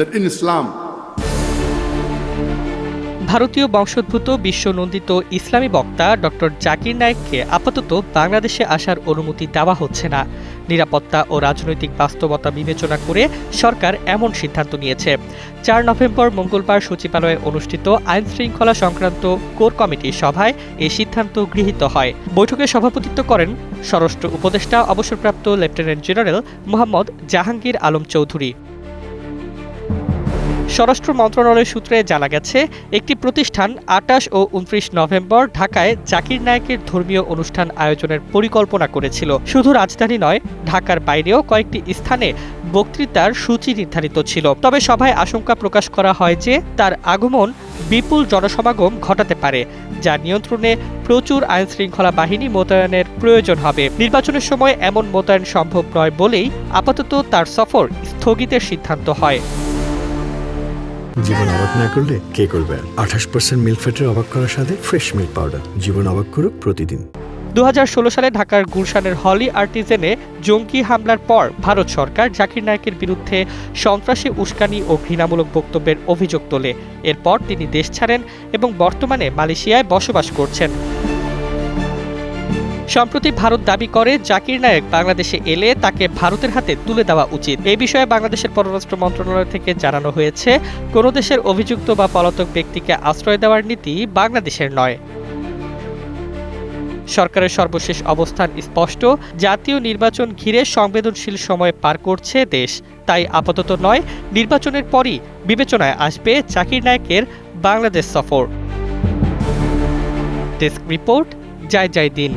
that in Islam, ভারতীয় বংশোদ্ভূত বিশ্বনন্দিত ইসলামী বক্তা ডক্টর জাকির নায়েককে আপাতত বাংলাদেশে আসার অনুমতি দেওয়া হচ্ছে না। নিরাপত্তা ও রাজনৈতিক বাস্তবতা বিবেচনা করে সরকার এমন সিদ্ধান্ত নিয়েছে। চার নভেম্বর মঙ্গলবার সচিবালয়ে অনুষ্ঠিত আইন শৃঙ্খলা সংক্রান্ত কোর কমিটির সভায় এই সিদ্ধান্ত গৃহীত হয়। বৈঠকে সভাপতিত্ব করেন স্বরাষ্ট্র উপদেষ্টা অবসরপ্রাপ্ত লেফটেন্যান্ট জেনারেল মোহাম্মদ জাহাঙ্গীর আলম চৌধুরী। স্বরাষ্ট্র মন্ত্রণালয় সূত্রে জানা গেছে, একটি প্রতিষ্ঠান আটাশ ও উনত্রিশ নভেম্বর ঢাকায় জাকির নায়কের ধর্মীয় অনুষ্ঠান আয়োজনের পরিকল্পনা করেছিল। শুধু রাজধানী নয়, ঢাকার বাইরেও কয়েকটি স্থানে বক্তৃতার সূচি নির্ধারিত ছিল। তবে সভায় আশঙ্কা প্রকাশ করা হয় যে, তার আগমন বিপুল জনসমাগম ঘটাতে পারে, যা নিয়ন্ত্রণে প্রচুর আইন শৃঙ্খলা বাহিনী মোতায়েনের প্রয়োজন হবে। নির্বাচনের সময় এমন মোতায়েন সম্ভব নয় বলেই আপাতত তার সফর স্থগিতের সিদ্ধান্ত হয়। জীবন অবাক না করলে কে করবে আঠাশ পার্সেন্ট মিল্ক ফ্যাটের অবাক করার সাথে ফ্রেশ মিল্ক পাউডার জীবন অবাক করুক প্রতিদিন। দু হাজার ষোলো সালে ঢাকার গুলশানের হলি আর্টিজেনে জঙ্গি হামলার পর ভারত সরকার জাকির নায়েকের বিরুদ্ধে সন্ত্রাসী উস্কানি ও ঘৃণামূলক বক্তব্যের অভিযোগ তোলে। এরপর তিনি দেশ ছাড়েন এবং বর্তমানে মালয়েশিয়ায় বসবাস করছেন। সম্প্রতি ভারত দাবি করে, জাকির নায়েক বাংলাদেশে এলে তাকে ভারতের হাতে তুলে দেওয়া উচিত। এ বিষয়ে বাংলাদেশের পররাষ্ট্র মন্ত্রণালয় থেকে জানানো হয়েছে, কোনো দেশের অভিযুক্ত বা পলাতক ব্যক্তিকে আশ্রয় দেওয়ার নীতি বাংলাদেশের নয়। সরকারের সর্বশেষ অবস্থান স্পষ্ট, জাতীয় নির্বাচন ঘিরে সংবেদনশীল সময় পার করছে দেশ। তাই আপাতত নয়, নির্বাচনের পরই বিবেচনায় আসবে জাকির নায়কের বাংলাদেশ সফর। ডেস্ক রিপোর্ট, জয় জয় দিন।